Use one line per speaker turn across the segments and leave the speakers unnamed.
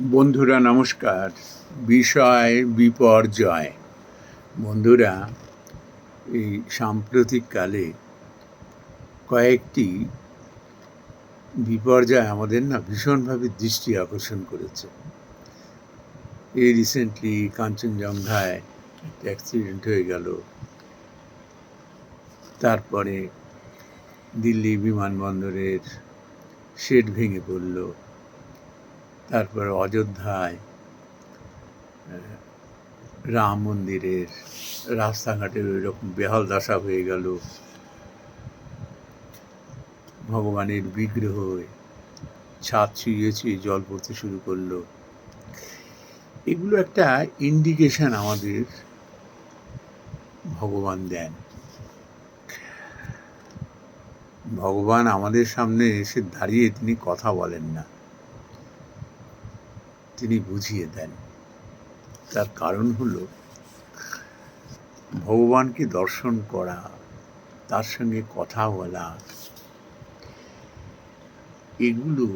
বন্ধুরা নমস্কার। বিষয় বিপর্যয়। বন্ধুরা, এই সাম্প্রতিককালে কয়েকটি বিপর্যয় আমাদের না ভীষণভাবে দৃষ্টি আকর্ষণ করেছে। এই রিসেন্টলি কাঞ্চনজঙ্ঘায় একটা অ্যাক্সিডেন্ট হয়ে গেল। তারপরে দিল্লি বিমানবন্দরের শেড ভেঙে পড়ল। তারপর অযোধ্যায় রাম মন্দিরের রাস্তাঘাটের ওই রকম বেহাল দশা হয়ে গেল। ভগবানের বিগ্রহ ছাদ ছুঁয়ে ছুঁয়ে জল পড়তে শুরু করল। এগুলো একটা ইন্ডিকেশন আমাদের ভগবান দেন। ভগবান আমাদের সামনে এসে দাঁড়িয়ে তিনি কথা বলেন না। তিনি বুঝিয়ে দেন। তার কারণ হল, ভগবানকে দর্শন করা, তার সঙ্গে কথা বলা, এগুলো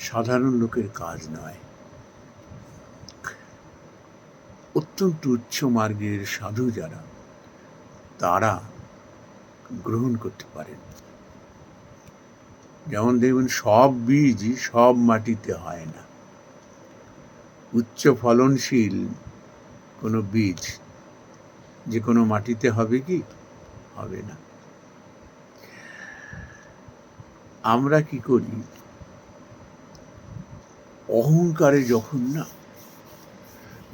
সাধারণ লোকের কাজ নয়। অত্যন্ত উচ্চ মার্গের সাধু যারা, তারা গ্রহণ করতে পারেন। যেমন দেখবেন সব বীজই সব মাটিতে হয় না। উচ্চ ফলনশীল কোনো বীজ যে কোনো মাটিতে হবে কি? হবে না। আমরা কি করি? অহংকারে যখন না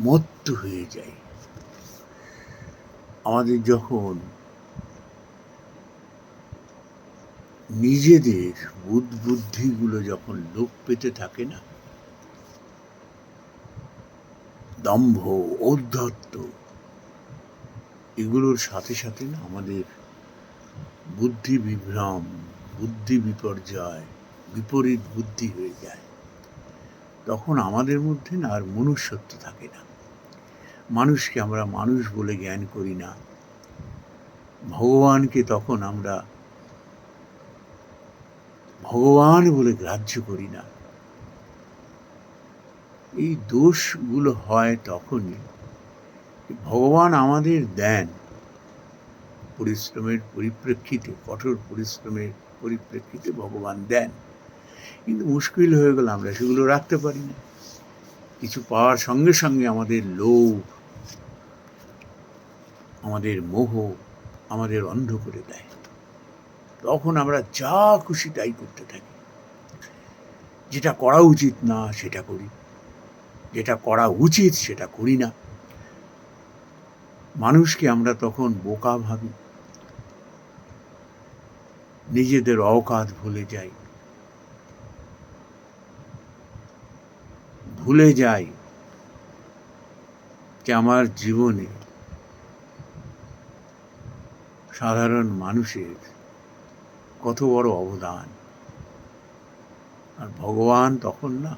মত্ত হয়ে যাই। আমাদের যখন নিজেদের বুদ্ধিগুলো যখন লোপ পেতে থাকে না, দম্ভ, ঔদ্ধত্য, এগুলোর সাথে সাথে না আমাদের বুদ্ধি বিভ্রম, বুদ্ধি বিপর্যয়, বিপরীত বুদ্ধি হয়ে যায়। তখন আমাদের মধ্যে না আর মনুষ্যত্ব থাকে না। মানুষকে আমরা মানুষ বলে জ্ঞান করি না। ভগবানকে তখন আমরা ভগবান বলে গ্রাহ্য করি না। এই দোষগুলো হয় তখনই ভগবান আমাদের দেন পরিশ্রমের পরিপ্রেক্ষিতে, কঠোর পরিশ্রমের পরিপ্রেক্ষিতে ভগবান দেন। কিন্তু মুশকিল হয়ে গেল আমরা সেগুলো রাখতে পারি না। কিছু পাওয়ার সঙ্গে সঙ্গে আমাদের লোভ, আমাদের মোহ আমাদের অন্ধ করে দেয়। তখন আমরা যা খুশি তাই করতে থাকি। যেটা করা উচিত না, সেটা করি। যেটা করা উচিত, সেটা করি না। মানুষকে আমরা তখন বোকা ভাবি। নিজেদের অকাত ভুলে যাই। ভুলে যাই যে আমার জীবনে সাধারণ মানুষের কত বড় অবদান। আর ভগবান তখন না,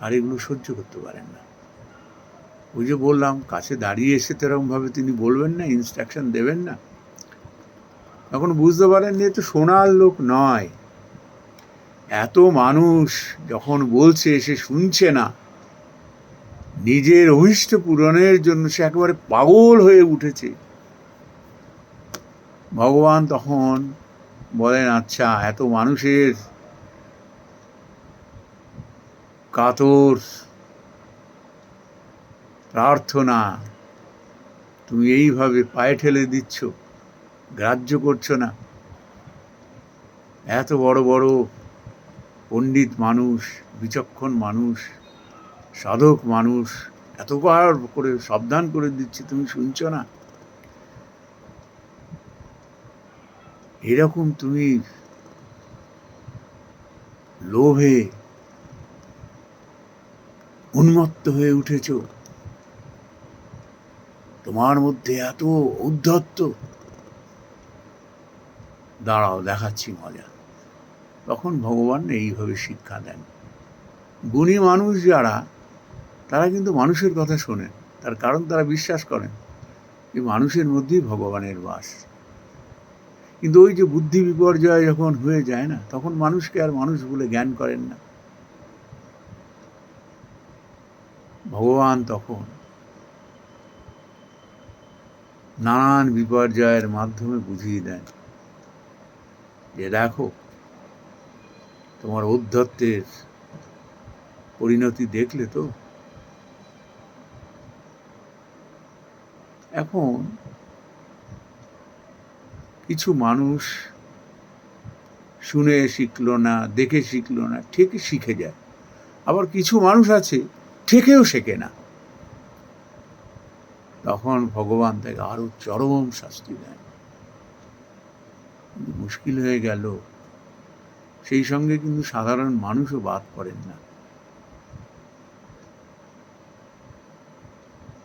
আর এগুলো সহ্য করতে পারেন না। ওই যে বললাম, কাছে দাঁড়িয়ে এসে তো এরকমভাবে তিনি বলবেন না ইনস্ট্রাকশন দেবেন না। তখন বুঝতে পারেন যে তো সোনার লোক নয়। এত মানুষ যখন বলছে, সে শুনছে না। নিজের অভিষ্ট পূরণের জন্য সে একেবারে পাগল হয়ে উঠেছে। ভগবান তখন বলেন আচ্ছা এত মানুষের কাতর প্রার্থনা তুমি এইভাবে পায়ে ঠেলে দিচ্ছ, গ্রাহ্য করছ না। এত বড় বড় পণ্ডিত মানুষ, বিচক্ষণ মানুষ, সাধক মানুষ, এতবার করে সাবধান করে দিচ্ছি, তুমি শুনছো না? এরকম তুমি লোভে উন্মত্ত হয়ে উঠেছ, তোমার মধ্যে এত উদ্ধত্ত। দাঁড়াও, দেখাচ্ছি মজা। তখন ভগবান এইভাবে শিক্ষা দেন। গুণী মানুষ যারা, তারা কিন্তু মানুষের কথা শোনেন, তার কারণ তারা বিশ্বাস করেন যে মানুষের মধ্যেই ভগবানের বাস। কিন্তু ওই যে বুদ্ধি বিপর্যয় যখন হয়ে যায় না, তখন মানুষকে আর মানুষ বলে জ্ঞান করেন না। ভগবান তখন নানান বিপর্যয়ের মাধ্যমে বুঝিয়ে দেন যে দেখো, তোমার ঔদ্ধত্যের পরিণতি দেখলে তো এখন কিছু মানুষ শুনে শিখলো না, দেখে শিখলো না ঠিকই শিখে যায়। আবার কিছু মানুষ আছে, ঠেকেও শেখে না। তখন ভগবান তাকে আরও চরম শাস্তি দেন। মুশকিল হয়ে গেল। সেই সঙ্গে কিন্তু সাধারণ মানুষও বাদ পড়েন না।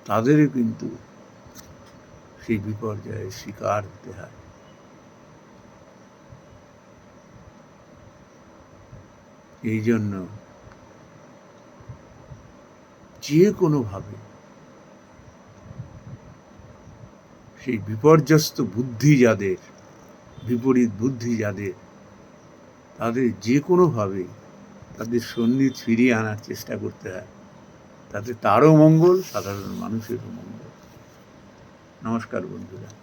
তাদেরও কিন্তু সেই বিপর্যয়ের শিকার হতে হয়। এই জন্য যে কোনোভাবে সেই বিপর্যস্ত বুদ্ধি যাদের, বিপরীত বুদ্ধি যাদের, তাদের যে কোনোভাবে তাদের সন্ন্যাস ফিরিয়ে আনার চেষ্টা করতে হয়। তাতে তারও মঙ্গল, সাধারণ মানুষেরও মঙ্গল। নমস্কার বন্ধুরা।